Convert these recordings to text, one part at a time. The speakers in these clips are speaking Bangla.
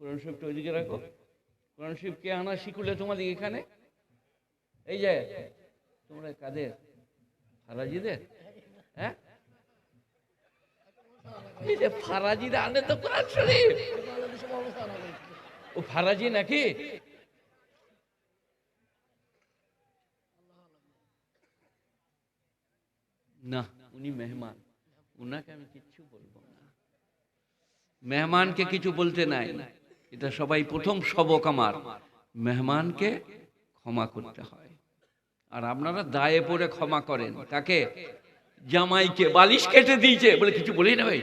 কোরআন শরীফটা ওইদিকে রাখো। কোরআন শরীফ কে আনা শিখুলে তোমাদের এখানে? এই যে, তোমরা কাদের? ফারাজিদের? হ্যাঁ? ফারাজিরা আনে তো কোরআন ও ফারাজি নাকি? না, উনি মেহমান। উনাকে আমি কিচ্ছু বলব না। মেহমানকে কিছু বলতে নাই। এটা সবাই প্রথম সবক আমার। মেহমানকে ক্ষমা করতে হয়। আর আপনারা দায়ে পড়ে ক্ষমা করেন। তাকে জামাইকে বালিশ কেটে দিয়েছে বলে কিছু বলি না ভাই।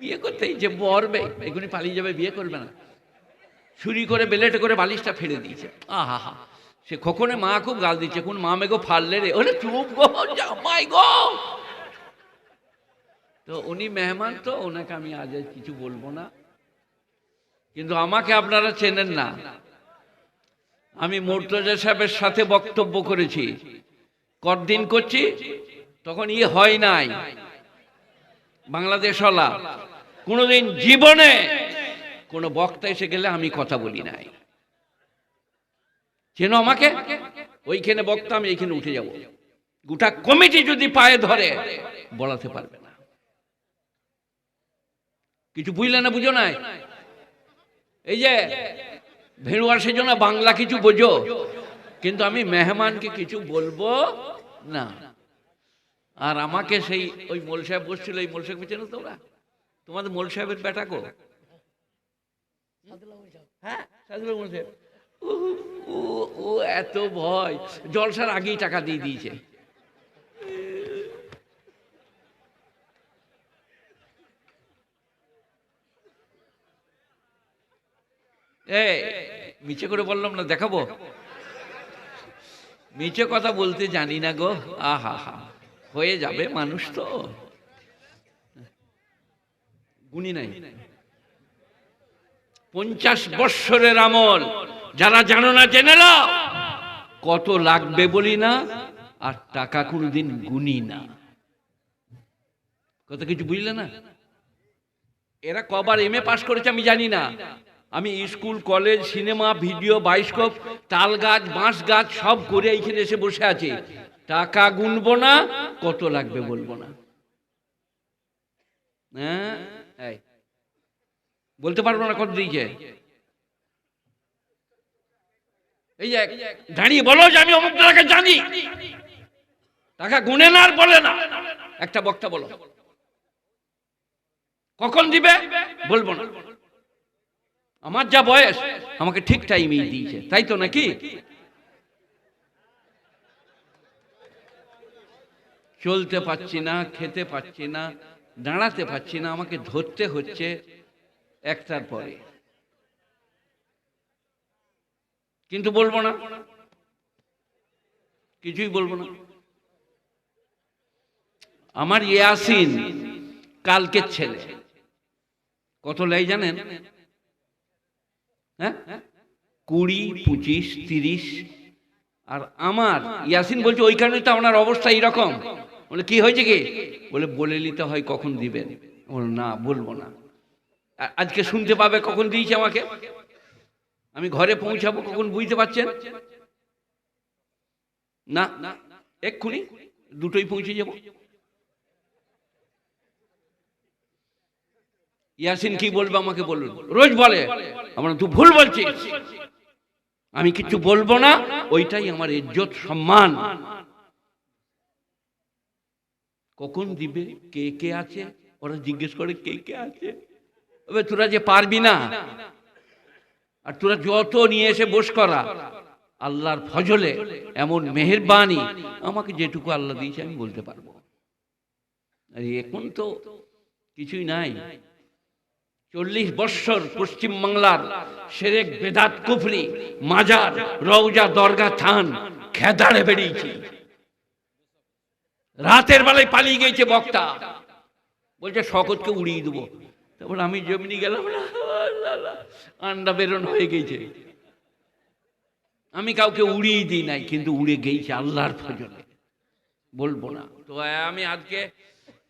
বিয়ে করতেই যে বরবে এগুলি পালিয়ে যাবে, বিয়ে করবে না। ছুরি করে, বেলেটে করে বালিশটা ফেলে দিয়েছে। আহা হা। সে খোকনে মা খুব গাল দিচ্ছে, কোন মা মেগো ফাললে রে? ওরে চুপ গো জামাই গো! তো উনি মেহমান তো, ওনাকে আমি আজ কিছু বলব না। কিন্তু আমাকে আপনারা চেনেন না। আমি মোর্তজা সাহেবের সাথে বক্তব্য করেছি। কতদিন করছি? তখন ইয়ে হয় নাই। বাংলাদেশ হলা কোনোদিন জীবনে কোনো বক্তা এসে গেলে আমি কথা বলি নাই। চেন আমাকে? ওইখানে বক্তা, আমি এইখানে উঠে যাব। গোটা কমিটি যদি পায়ে ধরে, বলাতে পারবে না। কিছু বুঝলে না বুঝো নাই? এই যে ভেড়ুয়ার সেজন্য বাংলা কিছু বোঝো, কিন্তু আমি মেহমানকে কিছু বলব না। আর আমাকে সেই ওই মোল সাহেব বসছিল ওই মোল সাহেব চেনো তোমরা? তোমাদের মোল সাহেবের বেটা গো হ্যাঁ ও, এত ভয়। জলসার আগেই টাকা দিয়ে দিয়েছে। মিছে করে বললাম না, দেখাবো? মিছে কথা বলতে জানি না গো। আহা, হা, হয়ে যাবে মানুষ তো। গুণী নাই। পঞ্চাশ বৎসরের আমল, যারা জানো না, জেনে কত লাগবে বলি না, আর টাকা কোনোদিন গুনি না। কত কিছু বুঝলে না? এরা কবার এম এ পাশ করেছে, আমি জানি না। আমি school, college, cinema, video, bioscope তাল গাছ বাঁশ গাছ সব করে এইখানে এসে বসে আছি। টাকা গুনবো না, কত লাগবে বলব না। হ্যাঁ? বলতে পারব না কত দিয়েছে এই যে, দাঁড়িয়ে বলো যে আমি অমুক টাকা জানি। টাকা গুনে না আর বলে না। একটা বক্তা বলো। কখন দিবে? বলব না। আমার যা বয়স, আমাকে ঠিক টাইমেই দিয়েছে। তাই তো নাকি? চলতে পারছি না, খেতে পারছি না, দাঁড়াতে পারছি না, আমাকে ধরতে হচ্ছে একটার পরে। কিন্তু বলব না। কিছুই বলব না। আমার ইয়াসিন কালকের ছেলে। কত লাই জানেন? হ্যাঁ? কুড়ি, পঁচিশ, তিরিশ। আর আমার, ইয়াসিন বলছে ওই কারণে তো আপনার অবস্থা এইরকম। বলে, কি হয়েছে কি? বলে বলে নিতে হয় কখন দিবেন? বলে, না, বলব না। আজকে শুনতে পাবে কখন দিয়েছে আমাকে। আমি ঘরে পৌঁছাবো কখন বুঝতে পারছেন? না, এক্ষুনি দুটোই পৌঁছে যাব। ইয়াসিন কি বলবে আমাকে বলুন। রোজ বলে। আমরা তুই ভুল বলছিস আমি কিছু বলব না, ওইটাই আমার ইজ্জত, সম্মান। কখন দিবে? কে কে আছে? ওরা জিজ্ঞেস করে কে কে আছে? এবার তোরা যে পারবি না। আর তোরা যত নিয়ে এসে বস করা, আল্লাহর ফজলে, এমন মেহেরবানি, আমাকে যেটুকু আল্লাহ দিয়েছে আমি বলতে পারব। আর এখন তো কিছুই নাই। চল্লিশ বৎসর পশ্চিম বাংলার সেরেক বেদাত কুফরি, মাজার রৌজা দরগা, থান খেদাড়ে বেরিয়েছি। রাতের বেলায় পালিয়ে গেছে বক্তা। বলছে, শকতকে উড়িয়ে দেবো। তারপর আমি জমিনি গেলাম আন্ডা বেরোন হয়ে গেছে আমি কাউকে উড়িয়ে দিই নাই, কিন্তু উড়ে গেছে আল্লাহর ফজলে। বলব না। তো আমি আজকে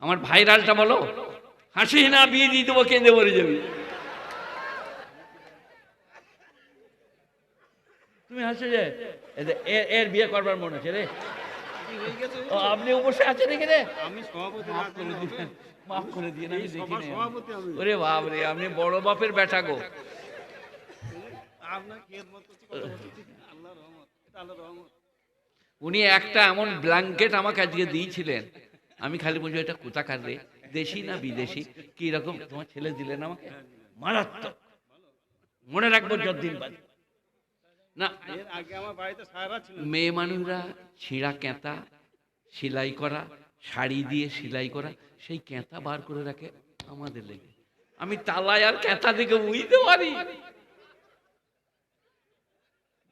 আমার ভাইরালটা বলো হাসি না বিয়ে দিয়ে দেবো কেঁদে মরে যাবি। তুমি হাসে যে? এর বিয়ে করবার মনে আছে রে। আপনি উপসে আছেন আমি মাফ করে দিয়ে আমি দেখি ওরে বাপ রে আপনি বড় বাপের ব্যাটা গো। উনি একটা এমন ব্ল্যাঙ্কেট আমাকে আজকে দিয়েছিলেন। আমি খালি বলছি এটা কোথাকার রে? দেশি না বিদেশি? কি রকম তোমার ছেলে দিলেন আমাকে? মারাত্মক। মনে রাখব যতদিন বাদে না এর আগে আমার বাড়িতে সারা ছিল। মেয়ে মানুষরা ছিঁড়া কেঁতা সেলাই করা শাড়ি দিয়ে সেলাই করা সেই কেঁতা বার করে রাখে আমাদের লেগে। আমি তালায় আর কেঁতা দিকে বুঝতে পারি।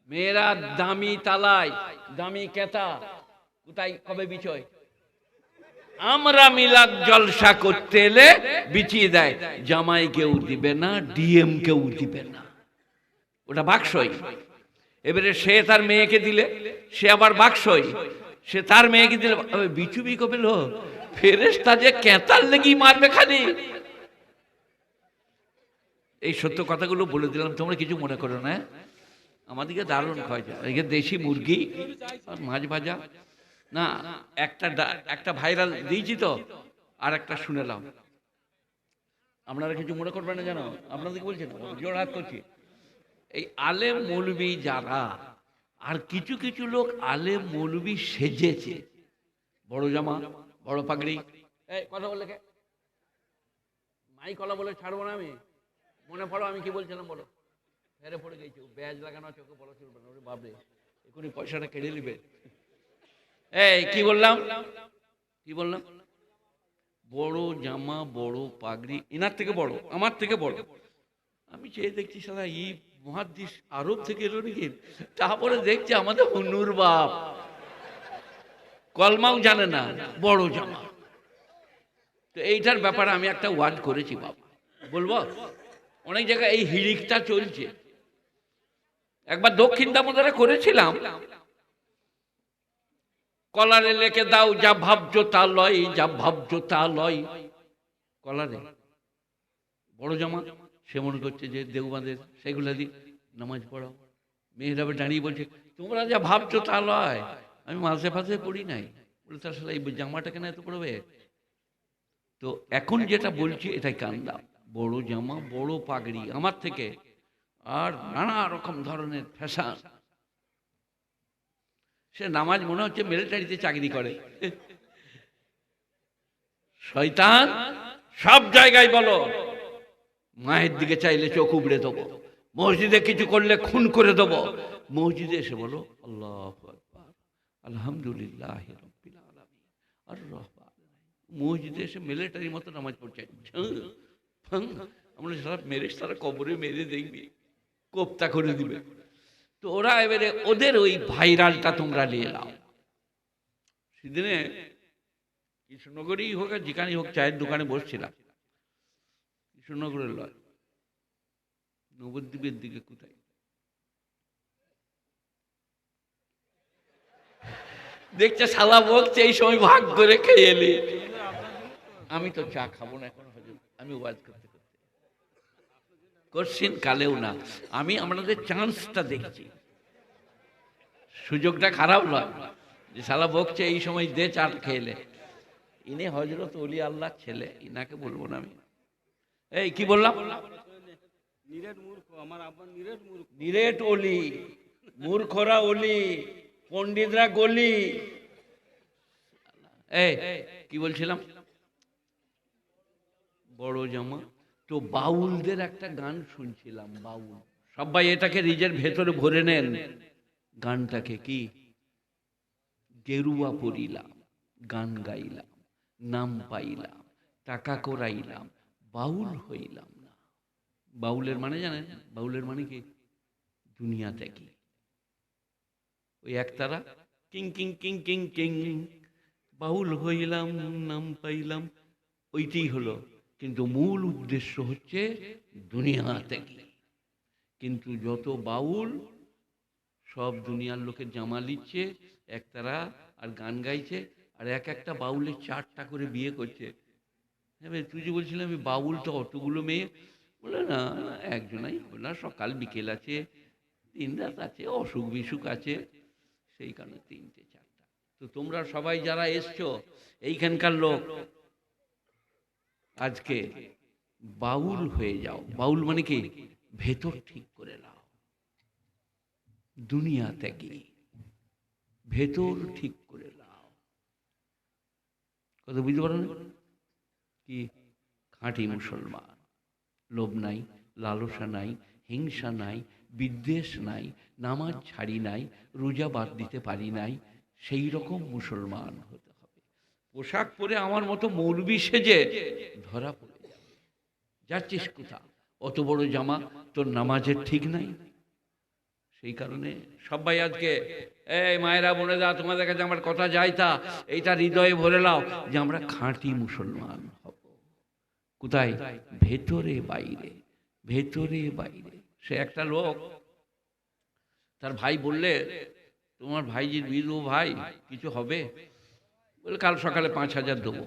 মেয়েরা দামি তালায় দামি কেঁতা। কোথায়? কবে বিচয়? আমরা মিলাদ জলসা করতে এলে বিছিয়ে দেয়। জামাই কেউ দিবে না, ডিএম কেউ দিবে না। ওটা বাক্সই। এবারে সে তার মেয়েকে দিলে, সে আবার বাক্সই। সে তার মেয়েকে দিলে বিচুবি কবে লো? ফেরেস্তা যে কেতার লেগি মারবে খালি। এই সত্য কথাগুলো বলে দিলাম, তোমরা কিছু মনে করো না হ্যাঁ? আমাদেরকে দারুণ খাওয়া যায় দেশি মুরগি আর মাছ ভাজা। না, একটা একটা ভাইরাল দিয়েছি তো, আর একটা শুনেলাম। আপনারা কিছু মনে করবেন না জানো আপনাদেরকে বলছি না জোর হাত করছি। এই আলেম মৌলবি যারা, আর কিছু কিছু লোক আলেম মৌলবি সেজেছে। বড় জামা, বড় পাগড়ি। কথা বলে কে মাই কলা বলে ছাড়বো না আমি। মনে পড়ো, আমি কি বলছিলাম বলো? ফেরে পড়ে গেছি, ব্যাজ লাগানো চোখে বলা চলবে না বাবরে এখনই পয়সাটা কেড়ে নিবে। এই, কি বললাম? কি বললাম? বড় জামা, বড় পাগড়ি, এনার থেকে বড়, আমার থেকে বড়। আমি চেয়ে দেখছি সারা ই মহাদেশ আরব থেকে এলো নাকি? তারপরে দেখছি আমাদের হনুর বাপ। কলমাও জানে না, বড় জামা। তো এইটার ব্যাপারে আমি একটা ওয়ার্ড করেছি বাবা বলব? অনেক জায়গায় এই হিড়িকটা চলছে। একবার দক্ষিণ দামোদরে করেছিলাম কলারে লেখে দাও, যা ভাবছ তা লয়, যা ভাবছ তা লয়। কলারে? বড় জামা? সে মনে করছে যে দেওবাঁধের সেগুলো দি নামাজ পড়াও। মেয়েরা আবার দাঁড়িয়ে বলছে, তোমরা যা ভাবছ তা লয়। আমি মাঝে ফাঁসে পড়ি নাই। বলে, তার সাথে এই জামাটা কেন এত পড়বে? তো এখন যেটা বলছি, এটাই কান্দা। বড় জামা, বড় পাগড়ি, আমার থেকে। আর নানা রকম ধরনের ফ্যাশন। সে নামাজ মনে হচ্ছে মিলিটারিতে চাকরি করে। শয়তান, সব জায়গায় বলো, মায়ের দিকে চাইলে চোখ উবড়ে দেবো, মসজিদে কিছু করলে খুন করে দেবো। মসজিদে এসে বলো, আল্লাহ আলহামদুলিল্লাহ আর মসজিদে এসে মিলিটারির মতো নামাজ পড়ছে। আমরা সারা মেরে সারা কবরে মেরে দেখবি কোপ্তা করে দিবে। তো ওরা এবারে ওদের ওই ভাইরালটা তোমরা নিয়ে নাও। সেদিনে কৃষ্ণনগরেই হোক আর যেখানেই হোক চায়ের দোকানে বসছিলাম। কৃষ্ণনগরের লয় নবদ্বীপের দিকে কোথায়? দেখছে শালা বলছে, এই সময় ভাগ করে খেয়ে এলি আমি তো চা খাব না এখন, আমি ওয়াজ করতে করছেন কালেও না। আমি আপনাদের চান্সটা দেখছি। সুযোগটা খারাপ নয়। যে শালা বকছে এই সময় দে চাট খেলে। ইনি হজরত অলি আল্লাহ ছেলে ইনাকে বলব না আমি। এই কি বললাম? নিরেট অলি মূর্খরা অলি পণ্ডিতরা গলি। এই কি বলছিলাম? বড় জামা। তো বাউলদের একটা গান শুনছিলাম, বাউল। সবাই এটাকে নিজের ভেতরে ভরে নেন। গানটাকে কি? গেরুয়া পড়িলাম, গান গাইলাম, নাম পাইলাম, টাকা করাইলাম, বাউল হইলাম না। বাউলের মানে জানেন? বাউলের মানে কি? দুনিয়া দেখি ওই একতারা king king king king king, বাউল হইলাম, নাম পাইলাম, ওইটাই হলো কিন্তু মূল উদ্দেশ্য হচ্ছে দুনিয়া থেকে। কিন্তু যত বাউল, সব দুনিয়ার লোকের জামা লিচ্ছে একতারা আর গান গাইছে, আর এক একটা বাউলে চারটা করে বিয়ে করছে। হ্যাঁ তুই যে বলছিলি আমি বাউল তো অতগুলো মেয়ে, বলে না, একজনাই না, সকাল বিকেল আছে, দিন রাত আছে, অসুখ বিসুখ আছে, সেই কারণে তিনটে, চারটা। তো তোমরা সবাই যারা এসছো, এইখানকার লোক আজকে বাউল হয়ে যাও। বাউল মানে কি? ভেতর ঠিক করে নাও। দুনিয়া থেকে ভেতর ঠিক করে নাও। কথা বুঝতে পারো না কি? খাঁটি মুসলমান। লোভ নাই, লালসা নাই, হিংসা নাই, বিদ্বেষ নাই, নামাজ ছাড়ি নাই, রোজা বাদ দিতে পারি নাই, সেই রকম মুসলমান হতে পোশাক পরে আমার মতো মৌলবি সেজে ধরা পড়ে যাচ্ছিস কোথা অত বড় জামা তোর নামাজের ঠিক নাই? সেই কারণে সবাই আজকে, এই মায়েরা বোনেরা তোমাদের কাছে আমার কথা যাই তা এইটা হৃদয়ে ভরে নাও যে আমরা খাঁটি মুসলমান হব। কোথায়? ভেতরে বাইরে ভেতরে বাইরে। সে একটা লোক, তার ভাই বললে, তোমার ভাইজির বিধু ভাই, কিছু হবে? বলে, কাল সকালে পাঁচ হাজার দেবো।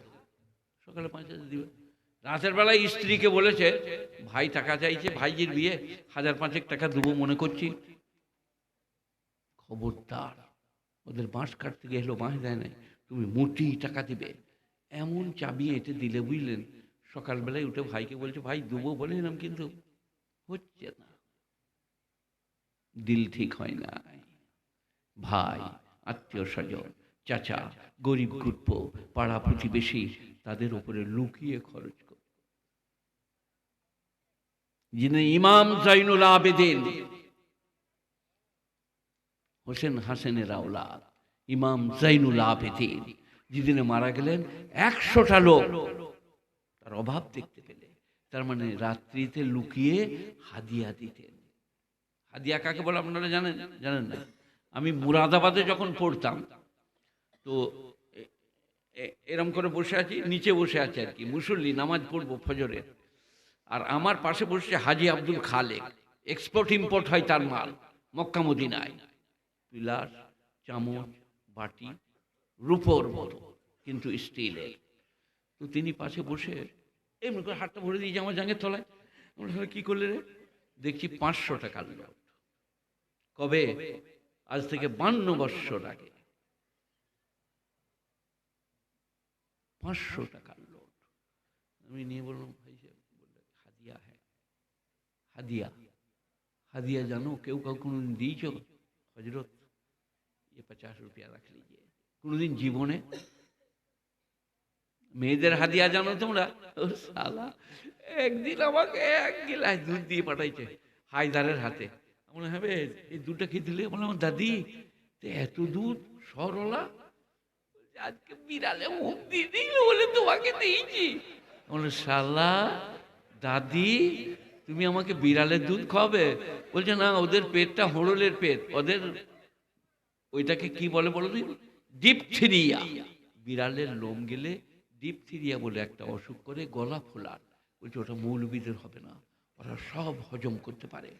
সকালে পাঁচ হাজার দিবে। রাতের বেলায় স্ত্রীকে বলেছে, ভাই টাকা চাইছে, ভাইজির বিয়ে, হাজার পাঁচেক টাকা দেবো মনে করছি। খবরদার, ওদের বাঁশ কাটতে গেলো বাঁশ দেয় নাই। তুমি মোটি টাকা দিবে। এমন চাবি এঁটে দিলে, বুঝলেন? সকালবেলায় উঠে ভাইকে বলছে, ভাই, দেবো বলেছিলাম কিন্তু হচ্ছে না। দিল ঠিক হয় না ভাই, আত্মীয় স্বজন চাচা, গরিব গুট্প পাড়া প্রতিবেশী, তাদের উপরে লুকিয়ে খরচ করে। যিনি ইমাম জাইনুল আবেদিন, হোসেন হাসেনের আওলাদ, ইমাম জাইনুল আবেদিন, যেদিনে মারা গেলেন, একশোটা লোক তার অভাব দেখতে পেলে তার মানে রাত্রিতে লুকিয়ে হাদিয়া দিতেন। হাদিয়া কাকে বলে আপনারা জানেন? জানেন না? আমি মুরাদাবাদে যখন পড়তাম তো এরম করে বসে আছি, নিচে বসে আছি আর কি, মুসল্লি, নামাজ পড়ব ফজরের। আর আমার পাশে বসছে হাজি আব্দুল খালেক এক্সপোর্ট ইম্পোর্ট হয় তার মাল, মক্কা মদিনায়। পিলার, চামচ, বাটি, রূপোর মতো, কিন্তু স্টিলের। তো তিনি পাশে বসে এমনি করে হাতটা ভরে দিয়েছে আমার জাঙ্গের তলায়। কী করলে রে? দেখছি পাঁচশো টাকা কবে? আজ থেকে বান্ন বৎসর আগে। পাঁচশো টাকার নোট আমি নিয়ে বললাম ভাই সাহেব বললে হাদিয়া হ্যাঁ হাদিয়া হাদিয়া জানো কেউ কাউ কোনোদিন দিয়েছ হজরত ये पचास रुपया रख लीजिए কোনোদিন জীবনে মেয়েদের হাদিয়া জানো তোমরা ও শালা একদিন আমাকে এক গিলাস দুধ দিয়ে পাঠাইছে হায়দারের হাতে আমরা হবে এই দুধটা খেয়ে দিলে বললাম দাদি তো এত দুধ সরলা বলছে, আজকে বিড়ালে মুখ দিয়ে দিল বলে তোমাকে দিয়েছি। বলে, শালা, দাদি, তুমি আমাকে বিড়ালের দুধ খাওয়াবে? বলছে, না, ওদের পেটটা হোড়লের পেট। ওদের ওইটাকে কি বলে বলো দিন ডিপথিরিয়া। বিড়ালের লোম গেলে ডিপথিরিয়া বলে একটা অসুখ করে, গলা ফোলার বলছে, ওটা মৌলবীদের হবে না। ওরা সব হজম করতে পারে।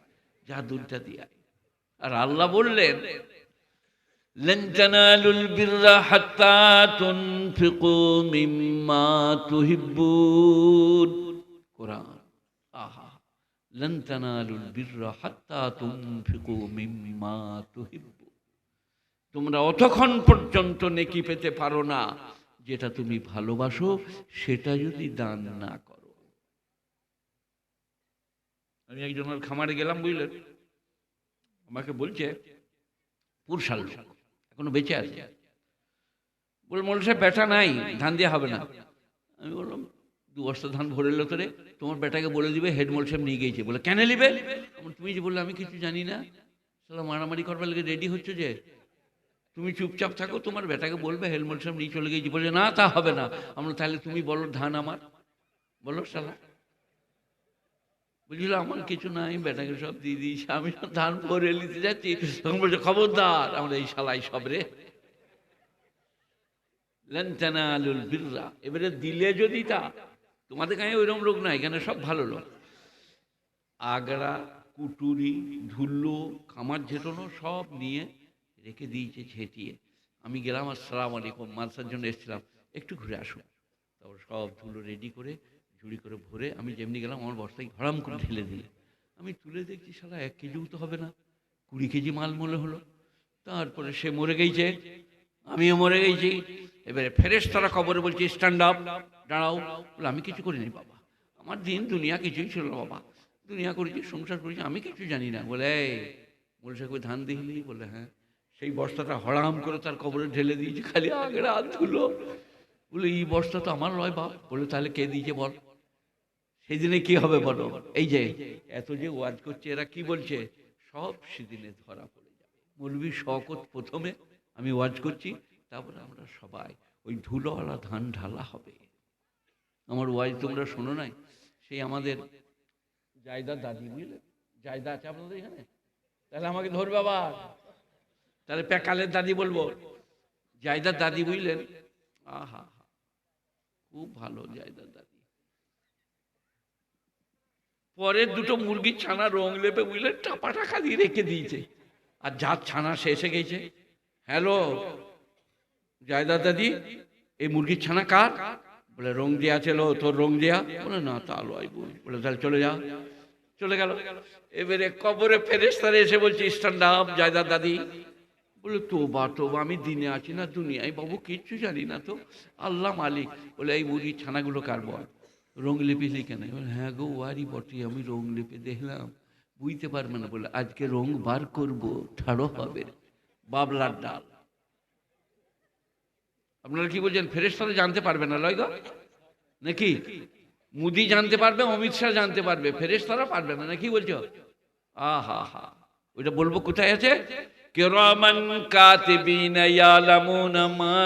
যা দুধটা দিয়ে আর আল্লাহ বললেন لن تنالوا البر حتى تنفقوا مما تحبون কোরআন আহা لن تنالوا البر حتى تنفقوا مما تحبون তোমরা অতক্ষণ পর্যন্ত নেকি পেতে পারো না যেটা তুমি ভালোবাসো সেটা যদি দান না করো আমি একজনের খামারে গেলাম বুঝলেন আমাকে বলছে পুরসাল লোক, এখনও বেঁচে আছে। বলে মোল সাহেব বেটা নাই, ধান দেওয়া হবে না। আমি বললাম, দু বস্তা ধান ভরে এলো তোরে, তোমার বেটাকে বলে দিবে, হেড মোল নিয়ে গিয়েছে। বলে কেন নিবে? তুমি যে বললে, আমি কিছু জানি না। সালা মারামারি করবার লেগে রেডি হচ্ছে যে, তুমি চুপচাপ থাকো, তোমার বেটাকে বলবে হেলমেট সাহেব নিয়ে চলে গেছি বলে না, তা হবে না। আমরা তাহলে তুমি বলো ধান আমার। বলো শালা বুঝলো আমার কিছু নাই, বেটাকে সব দিয়ে দিয়েছি আমি ধান ভরে নিতে যাচ্ছি। তখন বলছে, খবরদার, আমরা এই শালাই সব রে। লেনতেনা আলুল বিররা, এবারে দিলে যদি তা, তোমাদের গায়ে ওইরকম লোক নাই এখানে সব ভালো লোক। আগড়া কুটুরি, ধুল্লো, খামার ঝেটানো সব নিয়ে রেখে দিয়েছে ঝেঁটিয়ে আমি গেলাম, আসসালাম আলাইকুম। মালসার জন্য এসেছিলাম। একটু ঘুরে আসুন তারপর সব ধুলো রেডি করে ঝুড়ি করে ভরে আমি যেমনি গেলাম, আমার বস্তায় হরাম করে ঢেলে দিলে। আমি তুলে দেখছি সালা এক কেজিও তো হবে না। কুড়ি কেজি মাল মনে হলো। তারপরে সে মরে গেছে। আমিও মরে গেছি। এবারে ফেরেস তারা কবরে বলছে স্ট্যান্ড আপ দাঁড়াও। বলে, আমি কিছু করিনি, বাবা। আমার দিন, দুনিয়া কিছুই ছিল বাবা। দুনিয়া করেছি, সংসার করেছি, আমি কিছু জানি না। বলে বলে সে ধান দিলি বলে হ্যাঁ। সেই বস্তাটা হড়াম করে তার কবরে ঢেলে দিয়েছে, খালি আগের হাত ধুলো। বলে, এই বস্তা তো আমার নয়, বাপ। বলে, তাহলে কে দিয়েছে বল? সেই দিনে কি হবে বলো? এই যে, এত যে ওয়াজ করছে, এরা কি বলছে? সব সেদিনে ধরা পড়ে যাবে। মৌলবী শকত প্রথমে আমি ওয়াজ করছি, তারপরে আমরা সবাই, ওই ধুলোওয়ালা ধান ঢালা হবে। আমার ওয়াজ তোমরা শোনো নাই? সেই আমাদের জায়দা দাদি বুঝলে? জায়দা আছে আপনাদের এখানে? তাহলে আমাকে ধরবে আবার। তাহলে প্যাকালের দাদি বলব। জায়দার দাদি বুঝলেন? আহা, খুব ভালো জায়দার দাদি। পরের দুটো মুরগির ছানা রং লেপে বুঝলেন টাপা টাকা দিয়ে রেখে দিয়েছে। আর যার ছানা এসে গেছে। হ্যালো জায়দা দাদি এই মুরগির ছানা কার? বলে, রং দেয়া ছিল তোর রং দেয়া। বলে, না, তা লয় বলে, তাহলে চলে যা। চলে গেল। এবারে কবরে ফেরেস্তারে এসে বলছে স্ট্যান্ড আপ জায়দা দাদি বলে তো বা তো আমি দিনে আছি না, দুনিয়ায় বাবু, কিচ্ছু জানি না তো। আল্লাহ মালিক। বলে, এই মুরগির ছানাগুলো কার বল? রং লেপে লিখে নেই হ্যাঁ গো, ওয়ারি বটে, আমি রং লেপে দেখলাম। বুঝতে পারবে না বলে, আজকে রং বার করব, ঠাড়ো হবে বাবলার ডাল। আপনারা কি বলছেন ফেরেস্তারা জানতে পারবে না, লয় নাকি? মুদি জানতে পারবে, অমিত শাহ জানতে পারবে ফেরেস্তারা পারবে না, নাকি বলছো? আহা, হা, ওইটা বলব কোথায় আছে? কিরামান কাতিবিনা ইয়ালামুনা মা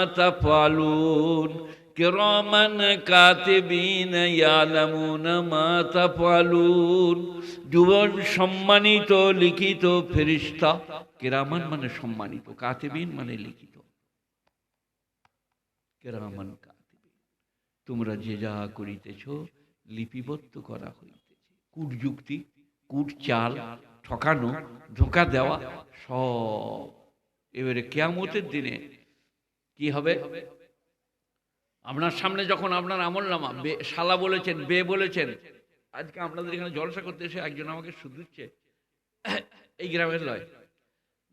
কিরামান কাতিবিনা ইয়ালামুনা মা তাফালুন যুবন সম্মানিত লিখিত ফেরিস্তা। কিরামান মানে সম্মানিত, কাতিবিন মানে লিখিত। কেরামান কাতিবিন, তোমরা যে যা করিতেছ লিপিবদ্ধ করা হইতেছে। কূট যুক্তি, কূট চাল, ঠকানো, ধোকা দেওয়া, সব। এবারে কেয়ামতের দিনে কি হবে? আপনার সামনে যখন আপনার আমল নামা শালা বলেছেন, বে বলেছেন, আজকে আপনাদের এখানে জলসা করতে এসে একজন আমাকে শুধুচ্ছে, এই গ্রামের লয়।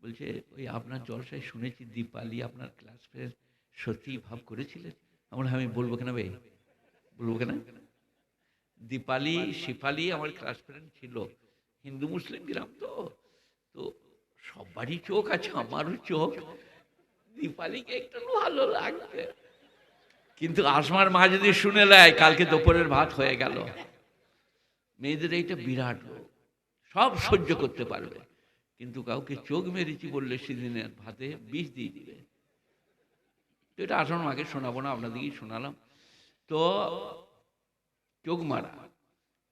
বলছে, ওই আপনার জলসায় শুনেছি দীপালি আপনার ক্লাস ফ্রেন্ড সত্যি ভাব করেছিলেন? আমার আমি বলব কেন বে? বলব কেন? দীপালি শিপালি আমার ক্লাস ফ্রেন্ড ছিল, হিন্দু মুসলিম গ্রাম তো তো সবারই চোখ আছে, আমারও চোখ। দীপালিকে একটু ভালো লাগবে কিন্তু আসমার মা যদি শুনে নেয়, কালকে দুপুরের ভাত হয়ে গেল। মেয়েদের এইটা বিরাট সব সহ্য করতে পারবে। কিন্তু কাউকে চোখ মেরেছি বললে সেদিনের ভাতে বিষ দিয়ে দিবে। তো এটা আসন মাকে শোনাবো না, আপনাদেরকেই শোনালাম। তো চোখ মারা।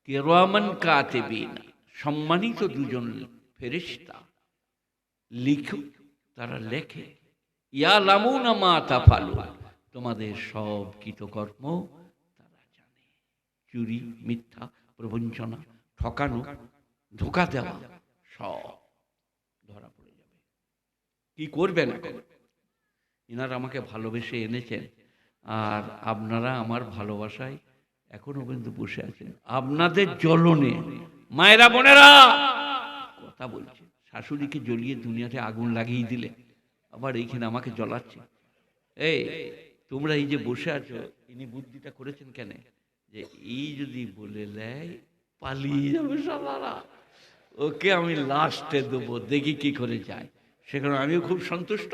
কেরামান কাতেবিন, সম্মানিত দুজন ফেরিস্তা লিখুক তারা লেখে, ইয়া লামুনা মা তাফালু তোমাদের সব কৃতকর্ম তারা জানে। চুরি, মিথ্যা, প্রবঞ্চনা, ঠকানো, ধোকা দেওয়া, সব ধরা পড়ে যাবে। কি করবেন এখন? ইনারা আমাকে ভালোবেসে এনেছেন আর আপনারা আমার ভালোবাসায় এখনও পর্যন্ত বসে আছেন। আপনাদের জ্বলনে। মায়েরা, বোনেরা! কথা বলছে। শাশুড়িকে জ্বলিয়ে দুনিয়াতে আগুন লাগিয়ে দিলে। আবার এইখানে আমাকে জ্বলাচ্ছে। এই তোমরা এই যে বসে আছো, ইনি বুদ্ধিটা করেছেন কেন? যে এই যদি বলে দেয়, পালিয়ে যাবে সালারা। ওকে আমি লাস্টে দেবো, দেখি কি করে যায়। সেখানে আমিও খুব সন্তুষ্ট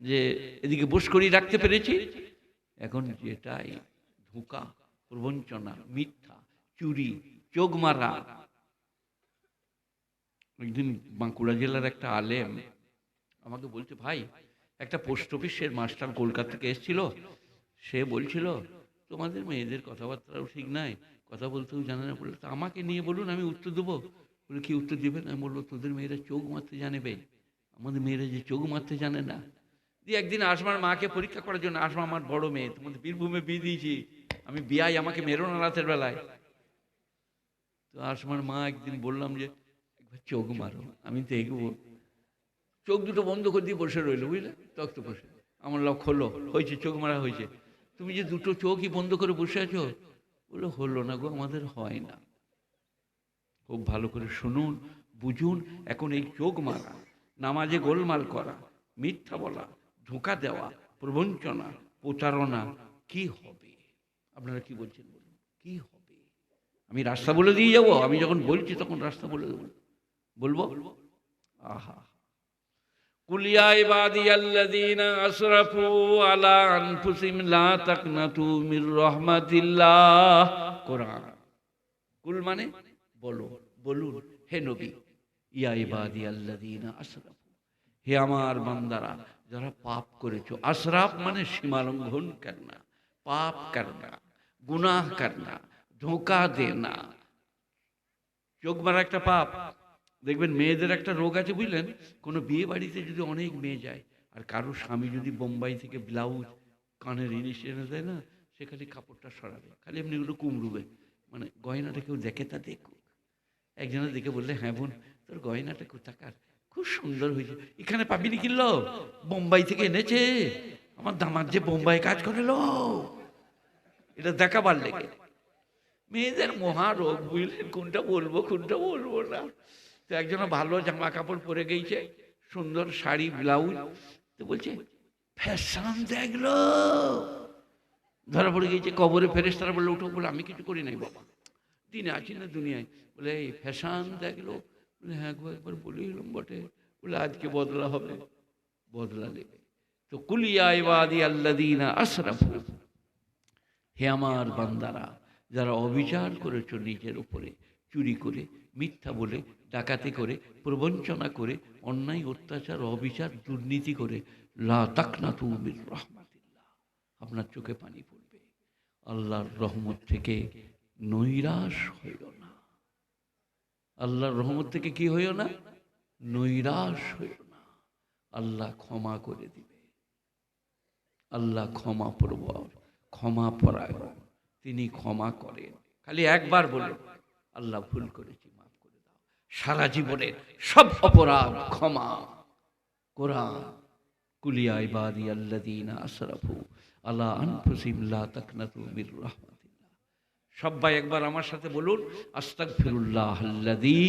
যে এদিকে বস করিয়ে রাখতে পেরেছি। এখন যেটাই ধোকা, প্রবঞ্চনা, মিথ্যা, চুরি, চোখ মারা। একদিন বাঁকুড়া জেলার একটা আলেম আমাকে বলছে, ভাই একটা পোস্ট অফিসের মাস্টার কলকাতা থেকে এসেছিল। সে বলছিল, তোমাদের মেয়েদের কথাবার্তাও ঠিক নাই, কথা বলতেও জানে না। বলল, "তা আমাকে নিয়ে বলুন, আমি উত্তর দেবো। বলে কি উত্তর দেবেন? আমি বলল, তোদের মেয়েরা চোখ মারতে জানে বে। আমাদের মেয়েরা যে চোখ মারতে জানে না। দিয়ে একদিন আসমার মাকে পরীক্ষা করার জন্য, আসমা আমার বড় মেয়ে, তোমাদের বীরভূমে বিয়ে দিয়েছি। আমি বিয়াই আমাকে মেরো না রাতের বেলায়। তো আসমার মা একদিন বললাম যে, একবার চোখ মারো, আমি দেখব। চোখ দুটো বন্ধ করে দিয়ে বসে রইল বুঝলে? তক্ত বসে। আমার লক্ষ্য হলো হয়েছে চোখ মারা হয়েছে। তুমি যে দুটো চোখই বন্ধ করে বসে আছো বলল হলো না গো আমাদের হয় না। খুব ভালো করে শুনুন বুঝুন এখন এই চোখ মারা নামাজে গোলমাল করা মিথ্যা বলা ধোঁকা দেওয়া প্রবঞ্চনা প্রতারণা কি হবে? আপনারা কি বলছেন বলুন কি হবে? আমি রাস্তা বলে দিয়ে যাব আমি যখন বলছি তখন রাস্তা বলে দেবো। বলব। আহা। কুলিয়া ইবাদিয়াল্লাযীনা আসরাফু আলা আনফুসিহিম লা তাকনাতু মির রাহমাতিল্লাহ কোরআন কুল মানে বলো, বলুন, হে নবী, ইয়া ইবাদিয়াল্লাযীনা আসরাফু হে আমার বান্দারা, যারা পাপ করেছ, আশরাফ মানে সীমালঙ্ঘন করনা, পাপ করনা, গুনাহ করনা, ধোঁকা দেনা যোগ মারা একটা পাপ দেখবেন মেয়েদের একটা রোগ আছে, বুঝলেন? কোনো বিয়ে বাড়িতে যদি অনেক মেয়ে যায়, আর কারও স্বামী যদি বোম্বাই থেকে ব্লাউজ, কানের ইনিশ এনে দেয় না সে খালি কাপড়টা সরাবে। খালি এমনি এগুলো কুমড়ুবে। মানে গয়নাটা কেউ দেখে তা দেখুক। একজনে দেখে বললে হ্যাঁ বোন, তোর গয়নাটা কোথাকার? খুব সুন্দর হয়েছে। এখানে পাবি নি কিনলো বোম্বাই থেকে এনেছে। আমার দামার যে বোম্বাই কাজ করে লো এটা দেখাবার লেগে। মেয়েদের মহারোগ বুঝলেন? কোনটা বলব কোনটা বলব না। তো একজন ভালো জামা কাপড় পরে গেছে সুন্দর শাড়ি, ব্লাউজ, তো বলছে, ফ্যাশন দেখল। ধরা পড়ে গিয়েছে কবরে ফেরেস তারা বলল, উঠো। বলে, আমি কিছু করি নাই বাবা। দিনে আছি না, দুনিয়ায়। বলে, এই ফ্যাশন দেখল? বলে হ্যাঁ একবার বলে এলাম বটে। বলে, আজকে বদলা হবে। বদলা নেবে। তো কুলিয়া ইবাদি আল্লাদিনা আশরাফু হে আমার বান্দারা, যারা অবিচার করেছ নিজের উপরে, চুরি করে মিথ্যা বলে, ডাকাতি করে, প্রবঞ্চনা করে, অন্যায়, অত্যাচার, অবিচার, দুর্নীতি করে। আপনার চোখে পানি পড়বে। আল্লাহর রহমত থেকে নৈরাশ হইল না। আল্লাহর রহমত থেকে কি হইও না? নৈরাশ হইও না। আল্লাহ ক্ষমা করে দিবে। আল্লাহ ক্ষমা পড়ব ক্ষমা পরায়ণ। তিনি ক্ষমা করেন। খালি একবার বলুন, আল্লাহ ভুল করেছি। সারা জীবনের সব অপরাধ, ক্ষমা। কোরআন কুলিয়া ইবাদি আল্লাদিনা আসরাফু আলা আনফুসিম লা তাকনাতু মির রাহমাতিল্লাহ। সবাই একবার আমার সাথে বলুন, আস্তাগফিরুল্লাহ আল্লাযী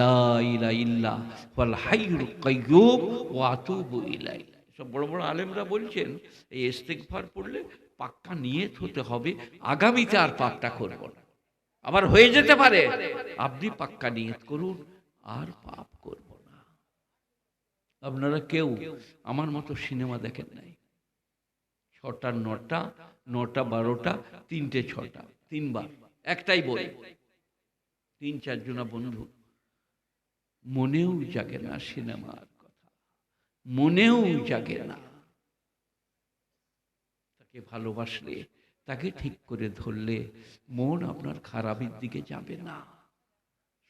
লা ইলাহা ইল্লা ওয়াল হাইয়ুল কাইয়্যুম ওয়া আতুবু ইলাইহি। সব বড় বড় আলেমরা বলছেন, এই ইস্তেগফার পড়লে পাক্কা নিয়ত হতে হবে, আগামীতে আর পাপটা করব না। আবার হয়ে যেতে পারে। আপনি পাক্কা নিয়ত করুন, আর পাপ করব না। আপনারা কেউ আমার মতো সিনেমা দেখেন নাই? ছটা, নটা নটা, বারোটা, তিনটে, ছটা, তিনবার। একটাই বই তিন চারজনা বন্ধু, মনেও জাগে না সিনেমার কথা, মনেও জাগে না। তাকে ভালোবাসলে তাকে ঠিক করে ধরলে মন আপনার খারাপের দিকে যাবে না।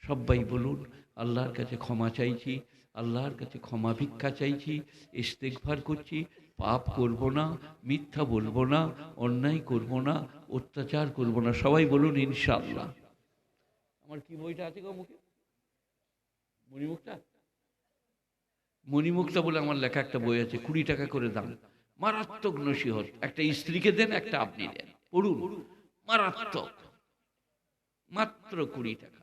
সবাই বলুন, আল্লাহর কাছে ক্ষমা চাইছি, আল্লাহর কাছে ক্ষমা ভিক্ষা চাইছি ইস্তেকভার করছি, পাপ করব না, মিথ্যা বলব না, অন্যায় করব না, অত্যাচার করব না, সবাই বলুন ইনশাআল্লাহ। আমার কি বইটা আছে গো মুখে? মণিমুখটা মণিমুক্তা বলে আমার লেখা একটা বই আছে, কুড়ি টাকা করে দাম। মারাত্মক নসিহত। একটা স্ত্রীকে দেন, একটা আপনি দেন। পড়ুন। মারাত্মক। মাত্র কুড়ি টাকা।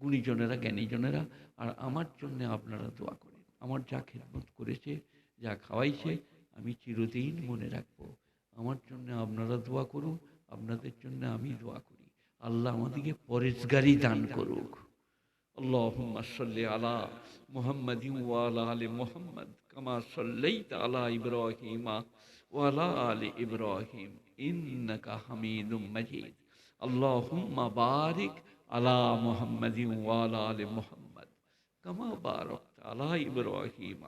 গুণীজনেরা, জ্ঞানীজনেরা, আর আমার জন্য আপনারা দোয়া করেন। আমার যা খেদমত করেছে, যা খাওয়াইছে, আমি চিরদিন মনে রাখব। আমার জন্য আপনারা দোয়া করুন, আপনাদের জন্য আমি দোয়া করি। আল্লাহ আমাদেরকে পরেশগারি দান করুক। اللهم صل على محمد وعلى ال محمد كما صليت على ابراهيم وعلى ال ابراهيم انك حميد مجيد اللهم بارك على محمد وعلى ال محمد كما باركت على ابراهيم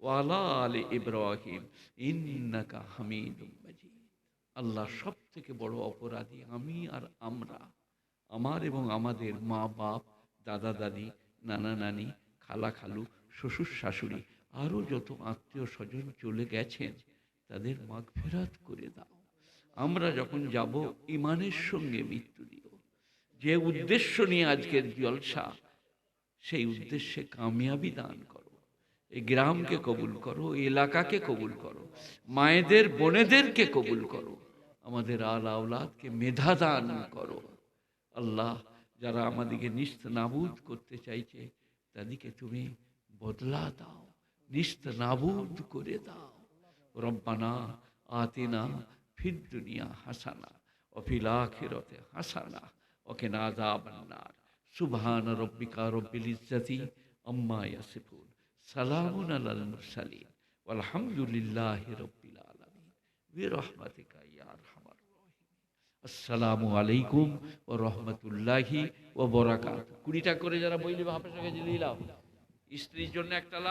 وعلى ال ابراهيم انك حميد مجيد আল্লাহ সব থেকে বড় অপরাধী আমি আর আমরা আমার এবং আমাদের মা বাপ দাদা দাদি নানা নানি খালা খালু শ্বশুর শাশুড়ি আরও যত আত্মীয় স্বজন চলে গেছেন, তাদের মাগ ফেরাত করে দাও। আমরা যখন যাব, ইমানের সঙ্গে মৃত্যু দিও। যে উদ্দেশ্য নিয়ে আজকের জলসা, সেই উদ্দেশ্যে কামিয়াবি দান করো। এই গ্রামকে কবুল করো এলাকাকে কবুল করো, মায়েদের, বোনেদেরকে কবুল করো। আমাদের আল আওলাদকে মেধা দান করো। আল্লাহ যারা আমাদেরকে নিস্ত নাবুদ করতে চাইছে তাদেরকে তুমি বদলা দাও নিস্ত নাবুদ করে দাও। রব্বানা আতিনা ফিদ দুনিয়া হাসানা অফিল আখিরতে হাসানা ওকে নাজাবান্নার সুবহান রব্বিকা রব্বিল ইজ্জতি আম্মা ইয়াসিফুন, সালামুন আলাল মুরসালিন, ওয়ালহামদুলিল্লাহি রব্বিল আলামিন। রাহিমিন আসসালামু আলাইকুম ও রহমতুল্লাহি ও বরাকাত। কুড়িটা করে যারা বইলি হাফেজ স্ত্রীর জন্য একটা